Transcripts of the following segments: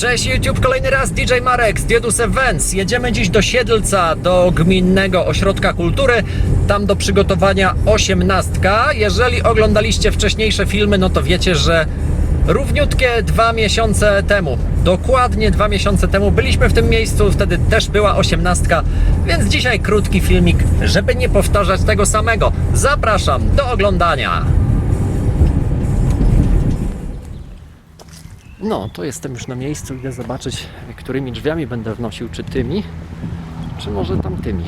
Cześć YouTube, kolejny raz DJ Marek z Diedus Events. Jedziemy dziś do Siedlca, do Gminnego Ośrodka Kultury, tam do przygotowania osiemnastka. Jeżeli oglądaliście wcześniejsze filmy, no to wiecie, że równiutkie dwa miesiące temu, dokładnie dwa miesiące temu byliśmy w tym miejscu, wtedy też była osiemnastka, więc dzisiaj krótki filmik, żeby nie powtarzać tego samego. Zapraszam do oglądania. No, to jestem już na miejscu, idę zobaczyć, którymi drzwiami będę wnosił, czy tymi, czy może tamtymi.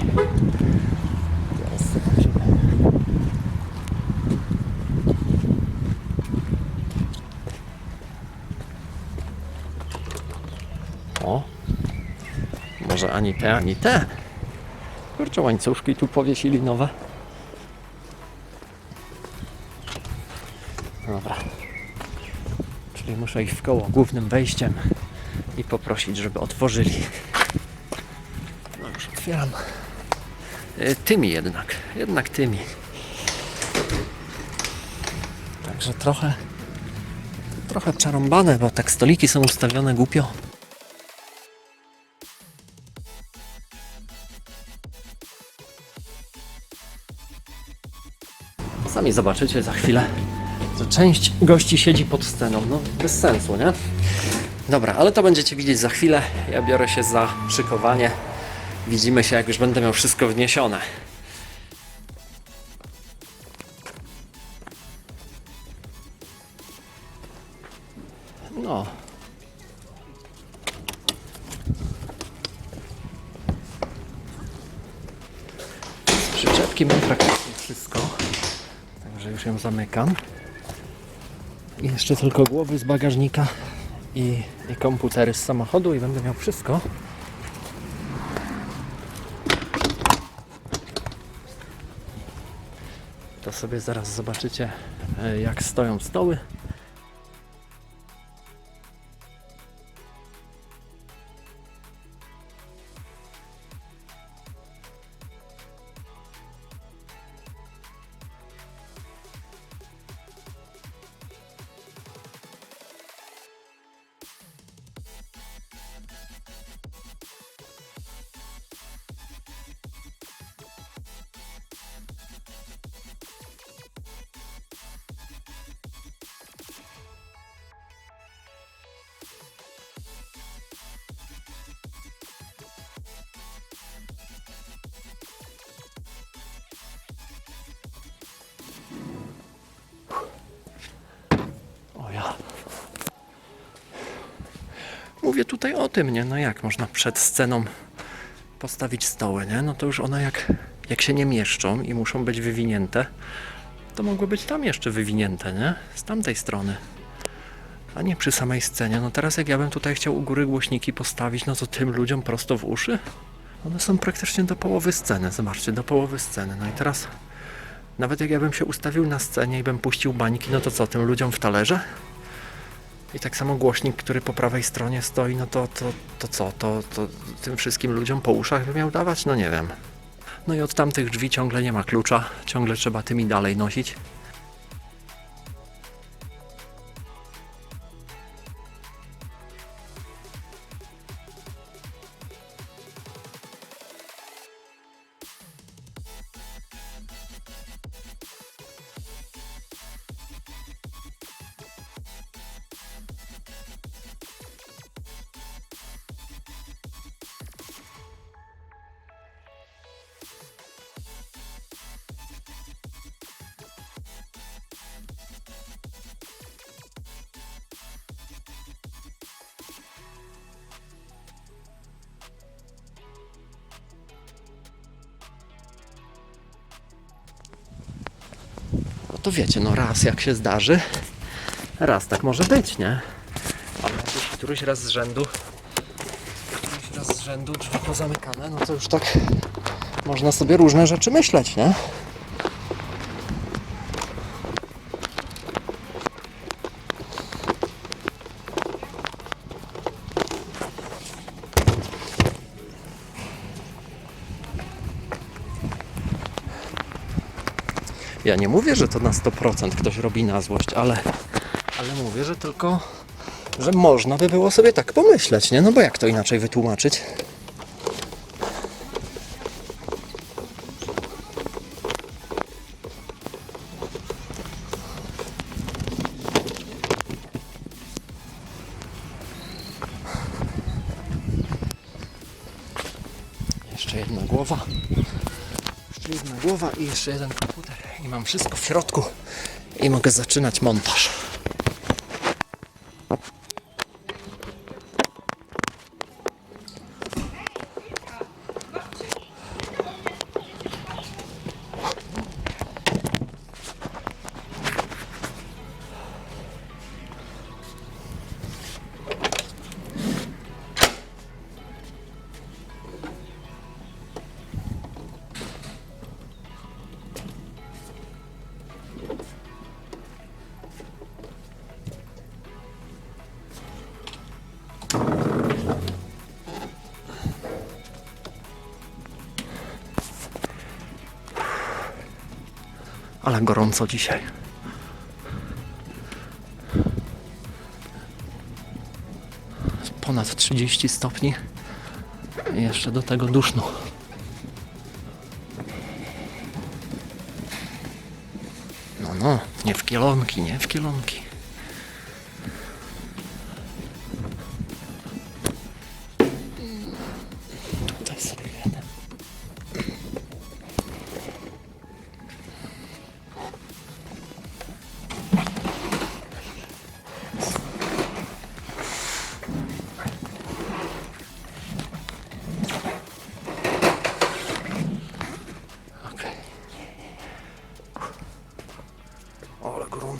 O, może ani te, ani te. Kurczę, łańcuszki tu powiesili nowe. Muszę iść w koło głównym wejściem i poprosić, żeby otworzyli. No już otwieram. E, Tymi jednak, jednak tymi. Także trochę, trochę przerąbane, bo tak stoliki są ustawione głupio. Sami zobaczycie za chwilę, że część gości siedzi pod sceną. No, bez sensu, nie? Dobra, ale to będziecie widzieć za chwilę. Ja biorę się za szykowanie. Widzimy się, jak już będę miał wszystko wniesione. No. Z przyczepki mam praktycznie wszystko. Także już ją zamykam. Jeszcze tylko głowy z bagażnika i, i komputery z samochodu i będę miał wszystko. To sobie zaraz zobaczycie e, jak stoją stoły. Mówię tutaj o tym, nie? No jak można przed sceną postawić stoły, nie? No to już one jak, jak się nie mieszczą i muszą być wywinięte, to mogły być tam jeszcze wywinięte, nie? Z tamtej strony. A nie przy samej scenie. No teraz jak ja bym tutaj chciał u góry głośniki postawić, no to tym ludziom prosto w uszy? One są praktycznie do połowy sceny, zobaczcie, do połowy sceny. No i teraz nawet jak ja bym się ustawił na scenie i bym puścił bańki, no to co, tym ludziom w talerze? I tak samo głośnik, który po prawej stronie stoi, no to, to, to co, to, to tym wszystkim ludziom po uszach by miał dawać? No nie wiem. No i od tamtych drzwi ciągle nie ma klucza, ciągle trzeba tymi dalej nosić. To wiecie, no raz jak się zdarzy, raz tak może być, nie? Ale jak już któryś raz z rzędu, któryś raz z rzędu drzwi pozamykane, no to już tak można sobie różne rzeczy myśleć, nie? Ja nie mówię, że to na 100% ktoś robi na złość, ale, ale mówię, że tylko że można by było sobie tak pomyśleć, nie? No bo jak to inaczej wytłumaczyć? Jeszcze jedna głowa. Jeszcze jedna głowa i jeszcze jeden komputer. I mam wszystko w środku. I mogę zaczynać montaż. Ale gorąco dzisiaj. Ponad 30 stopni. I jeszcze do tego duszno. No, no, nie w kielonki, nie w kielonki.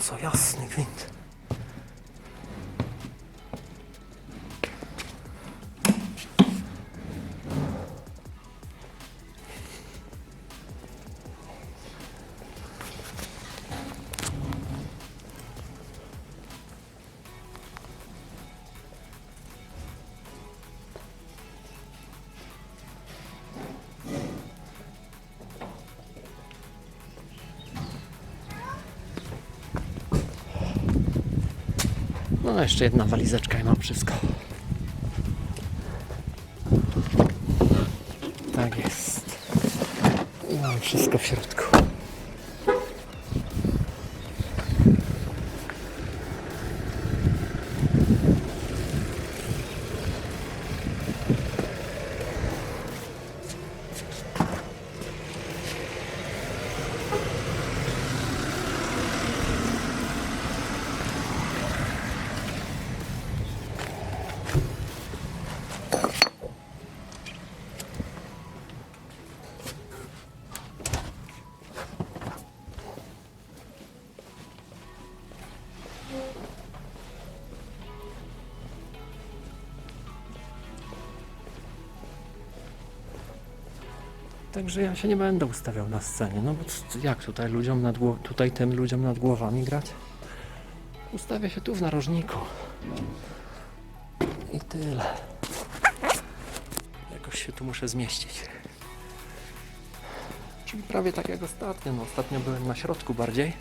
så jassende kvinner. No, jeszcze jedna walizeczka i mam wszystko. Tak jest. I mam wszystko w środku. Także ja się nie będę ustawiał na scenie. No bo jak tutaj ludziom nad tutaj tym ludziom nad głowami grać? Ustawię się tu w narożniku. I tyle. Jakoś się tu muszę zmieścić. Czyli prawie tak jak ostatnio. No, ostatnio byłem na środku bardziej.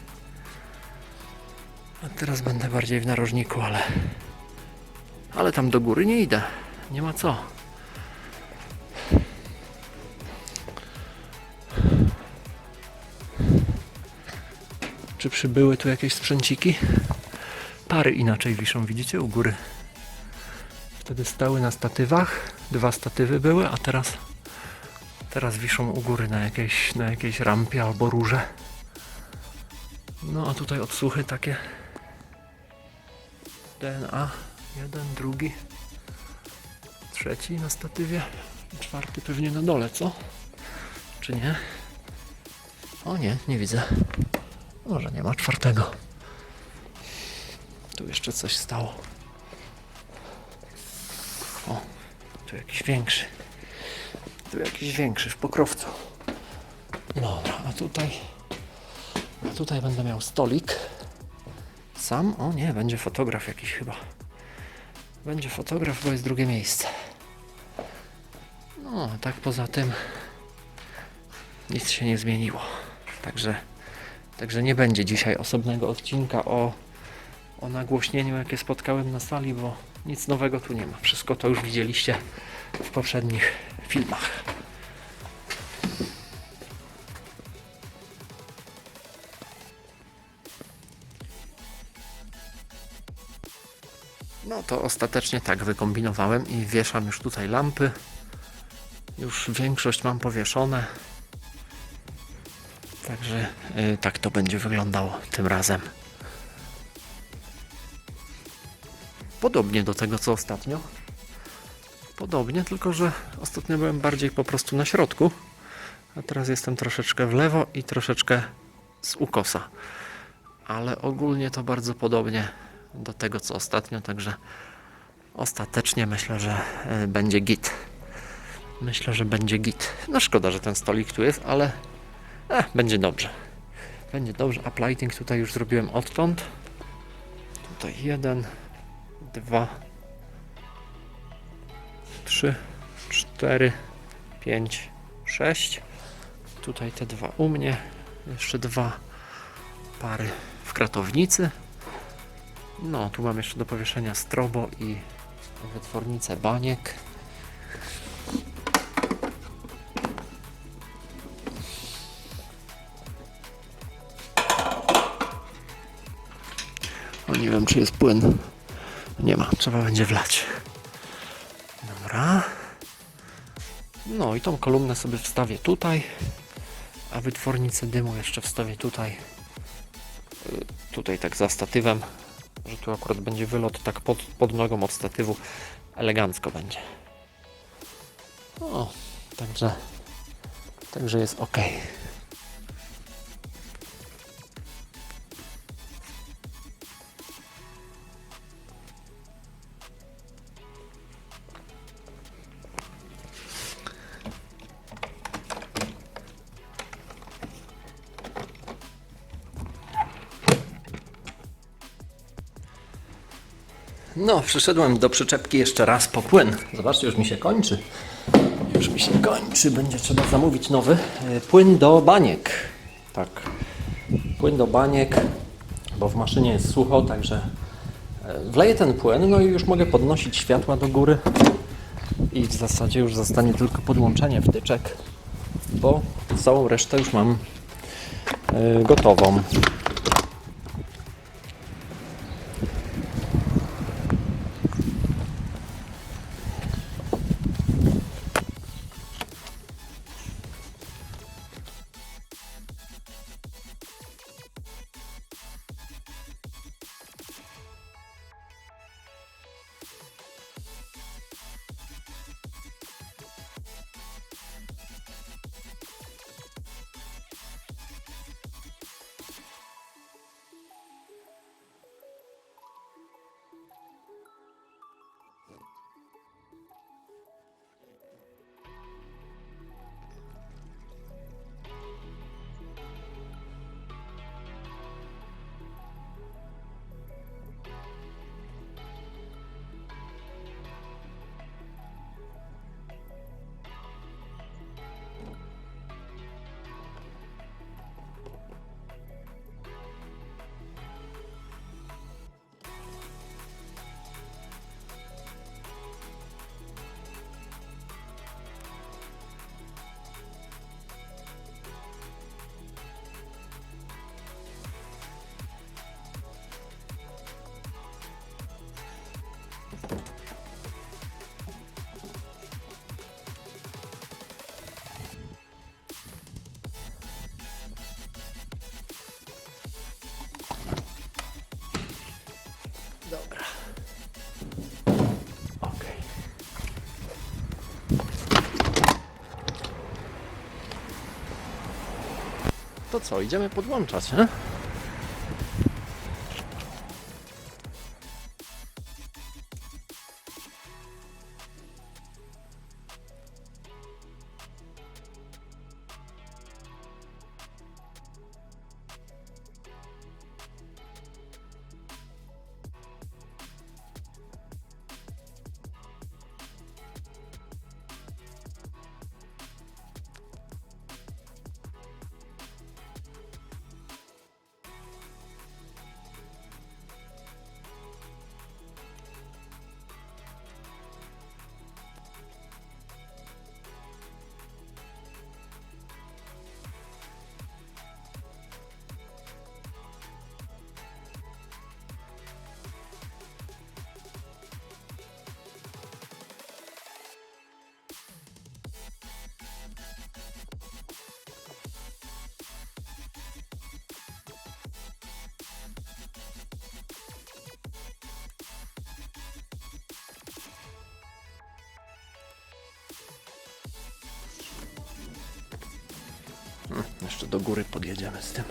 A teraz będę bardziej w narożniku, ale. Ale tam do góry nie idę. Nie ma co. Czy przybyły tu jakieś sprzęciki? Pary inaczej wiszą, widzicie, u góry. Wtedy stały na statywach, dwa statywy były, a teraz teraz wiszą u góry na jakiejś, na jakiejś rampie albo rurze. No a tutaj odsłuchy takie DNA, jeden, drugi, trzeci na statywie, czwarty pewnie na dole, co? Czy nie? O nie, nie widzę. Może nie ma czwartego. Tu jeszcze coś stało. O, tu jakiś większy. Tu jakiś większy w pokrowcu. Dobra, a tutaj. A tutaj będę miał stolik. Sam? O nie, będzie fotograf jakiś chyba. Będzie fotograf, bo jest drugie miejsce. No, tak poza tym nic się nie zmieniło. Także Także nie będzie dzisiaj osobnego odcinka o, o nagłośnieniu, jakie spotkałem na sali, bo nic nowego tu nie ma. Wszystko to już widzieliście w poprzednich filmach. No to ostatecznie tak wykombinowałem i wieszam już tutaj lampy. Już większość mam powieszone. Także y, tak to będzie wyglądało tym razem. Podobnie do tego co ostatnio. Podobnie, tylko że ostatnio byłem bardziej po prostu na środku, a teraz jestem troszeczkę w lewo i troszeczkę z ukosa. Ale ogólnie to bardzo podobnie do tego co ostatnio, także ostatecznie myślę, że y, będzie git. Myślę, że będzie git. No szkoda, że ten stolik tu jest, ale eh, będzie dobrze. Będzie dobrze. Uplighting tutaj już zrobiłem odtąd. Tutaj jeden, dwa, trzy, cztery, pięć, sześć. Tutaj te dwa u mnie. Jeszcze dwa pary w kratownicy. No, tu mam jeszcze do powieszenia strobo i wytwornicę baniek. Nie wiem, czy jest płyn. Nie ma, trzeba będzie wlać. Dobra. No i tą kolumnę sobie wstawię tutaj, a wytwornicę dymu jeszcze wstawię tutaj. Y, Tutaj tak za statywem, że tu akurat będzie wylot tak pod, pod nogą od statywu. Elegancko będzie. O, także, także jest ok. No, przyszedłem do przyczepki jeszcze raz po płyn. Zobaczcie, już mi się kończy. Już mi się kończy, będzie trzeba zamówić nowy. E, Płyn do baniek. Tak. Płyn do baniek, bo w maszynie jest sucho, także e, wleję ten płyn, no i już mogę podnosić światła do góry. I w zasadzie już zostanie tylko podłączenie wtyczek, bo całą resztę już mam e, gotową. To co, idziemy podłączać, nie? Jeszcze do góry podjedziemy z tym.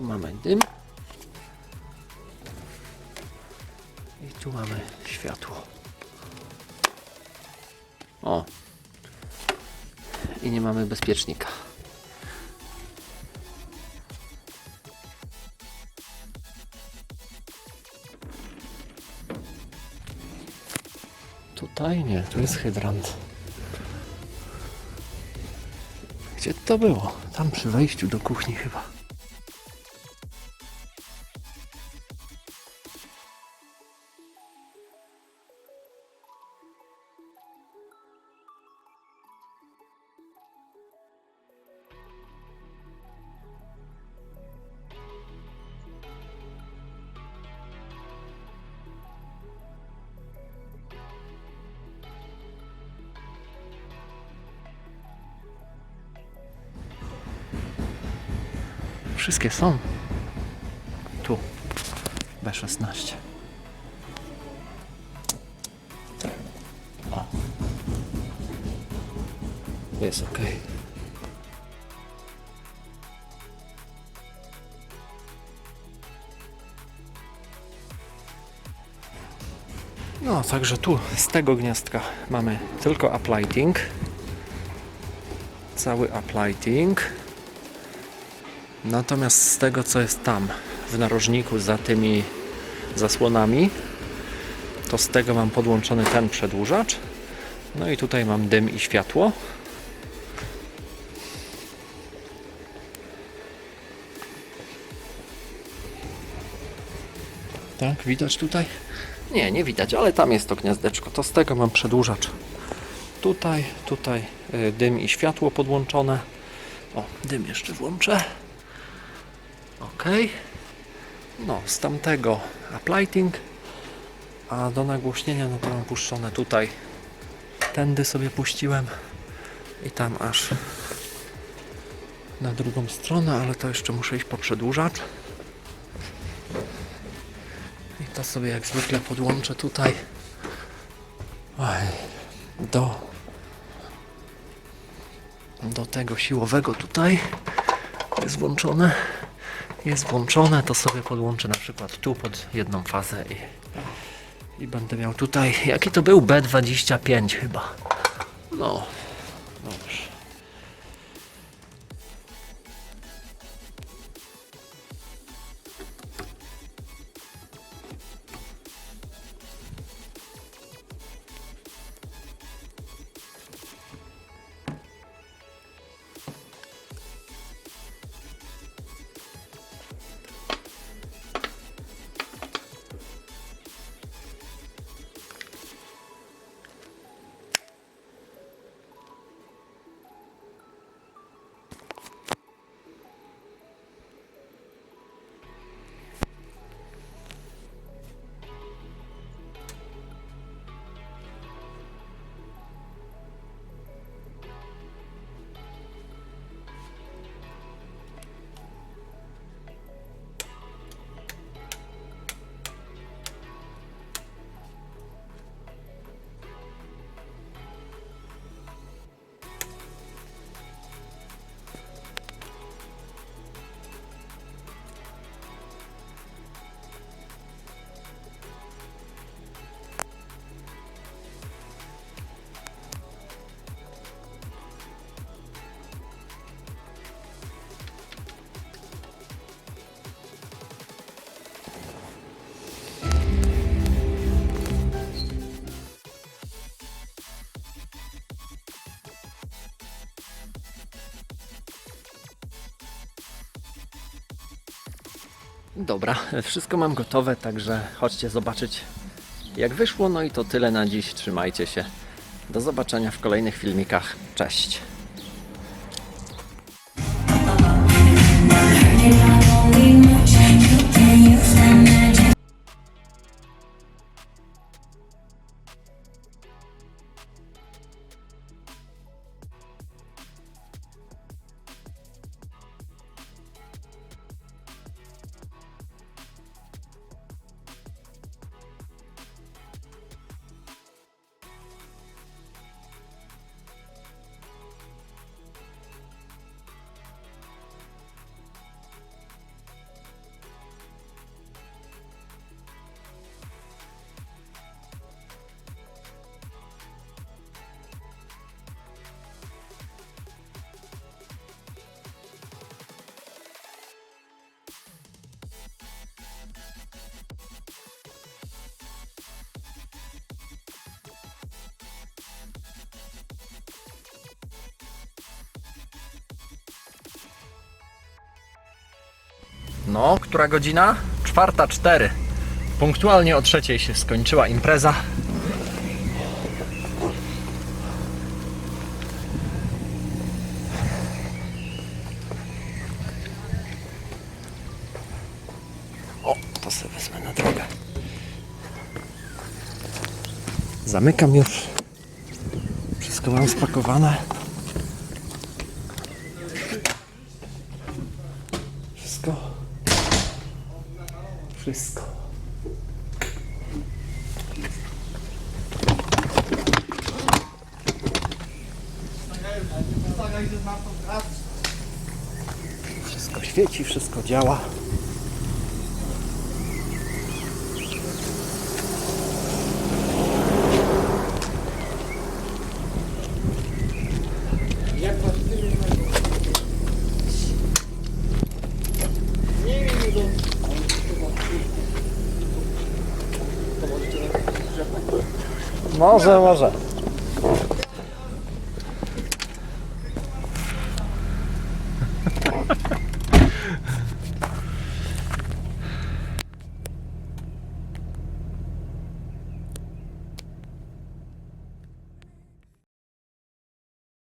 Tu mamy dym. I tu mamy światło. O. I nie mamy bezpiecznika. Tutaj nie, tu jest hydrant. Gdzie to było? Tam przy wejściu do kuchni chyba. Wszystkie są. Tu. B16. O. Jest ok. No, także tu z tego gniazdka mamy tylko uplighting. Cały uplighting. Natomiast z tego, co jest tam w narożniku za tymi zasłonami, to z tego mam podłączony ten przedłużacz. No i tutaj mam dym i światło. Tak, widać tutaj? Nie, nie widać, ale tam jest to gniazdeczko. To z tego mam przedłużacz. Tutaj, tutaj y, dym i światło podłączone. O, dym jeszcze włączę. Ok. No, z tamtego uplighting, a do nagłośnienia no to mam puszczone tutaj. Tędy sobie puściłem i tam aż na drugą stronę, ale to jeszcze muszę iść po przedłużacz. I to sobie jak zwykle podłączę tutaj Oj, do do tego siłowego tutaj jest włączone jest włączone, to sobie podłączę na przykład tu pod jedną fazę i, i będę miał tutaj, jaki to był? B25 chyba. No, Dobra, wszystko mam gotowe, także chodźcie zobaczyć jak wyszło. No i to tyle na dziś. Trzymajcie się. Do zobaczenia w kolejnych filmikach. Cześć. No, która godzina? Czwarta cztery. Punktualnie o trzeciej się skończyła impreza. O, to sobie wezmę na drogę. Zamykam już. Wszystko mam spakowane. Wszystko. Wszystko. Wszystko świeci, wszystko działa. Może, może.